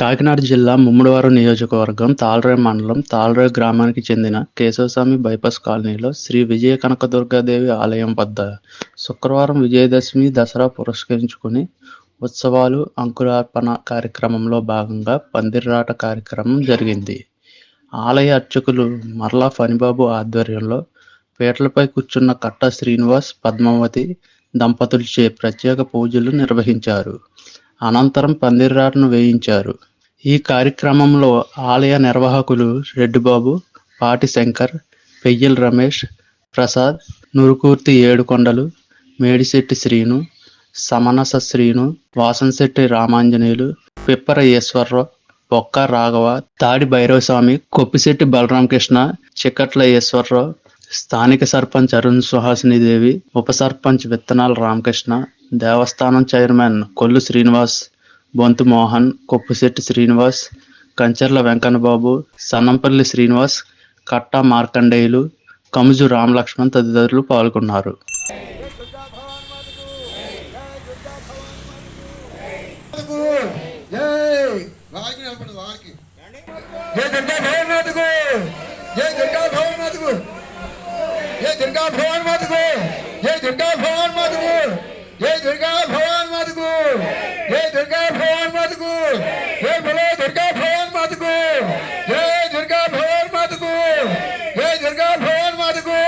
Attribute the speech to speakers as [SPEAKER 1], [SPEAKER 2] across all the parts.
[SPEAKER 1] కాకినాడ జిల్లా ముమ్మడివారం నియోజకవర్గం తాళ్రేరు మండలం తాళ్రేరు గ్రామానికి చెందిన కేశవస్వామి బైపాస్ కాలనీలో శ్రీ విజయ కనకదుర్గాదేవి ఆలయం వద్ద శుక్రవారం విజయదశమి దసరా పురస్కరించుకుని ఉత్సవాలు అంకురార్పణ కార్యక్రమంలో భాగంగా పందిర్రాట కార్యక్రమం జరిగింది. ఆలయ అర్చకులు మర్లా ఫణిబాబు ఆధ్వర్యంలో పీటలపై కూర్చున్న కట్ట శ్రీనివాస్ పద్మావతి దంపతులచే ప్రత్యేక పూజలు నిర్వహించారు. అనంతరం పందిర్రాటను వేయించారు. ఈ కార్యక్రమంలో ఆలయ నిర్వాహకులు రెడ్డిబాబు పాటి శంకర్ పెయ్యల్ రమేష్ ప్రసాద్ నురుకూర్తి ఏడుకొండలు మేడిశెట్టి శ్రీను సమనస శ్రీను వాసంశెట్టి రామాంజనేయులు పిప్పర ఈశ్వరరావు బొక్క రాఘవ తాడి భైరవస్వామి కొప్పిశెట్టి బలరామకృష్ణ చిక్కట్ల ఈశ్వరరావు స్థానిక సర్పంచ్ అరుణ్ సుహాసిని దేవి ఉప సర్పంచ్ విత్తనాల రామకృష్ణ దేవస్థానం చైర్మన్ కొల్లు శ్రీనివాస్ బొంతు మోహన్ కొప్పుశెట్టి శ్రీనివాస్ కంచర్ల వెంకన్నబాబు సన్నంపల్లి శ్రీనివాస్ కట్టా మార్కండేయులు కముజు రామలక్ష్మణ్ తదితరులు పాల్గొన్నారు
[SPEAKER 2] జై దుర్గా భవన్ మాతకు దుర్గా భవన్మాతకు జై దుర్గా భవన్మాతకు జై దుర్గా భవన్మాతకు జై దుర్గా భవన్మాతకు జై దుర్గా భవన్మాతకు జై బలో దుర్గా భవన్మాతకు జై దుర్గా భవన్మాతకు జై దుర్గా భవన్మాతకు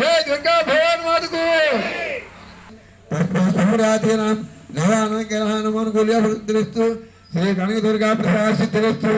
[SPEAKER 2] జై దుర్గా భవన్మాతకు సమురాధీనం నవానగ్రహానుమనుకూల్య శ్రీ కనక దుర్గా ప్రసాద సిద్ధిరస్తు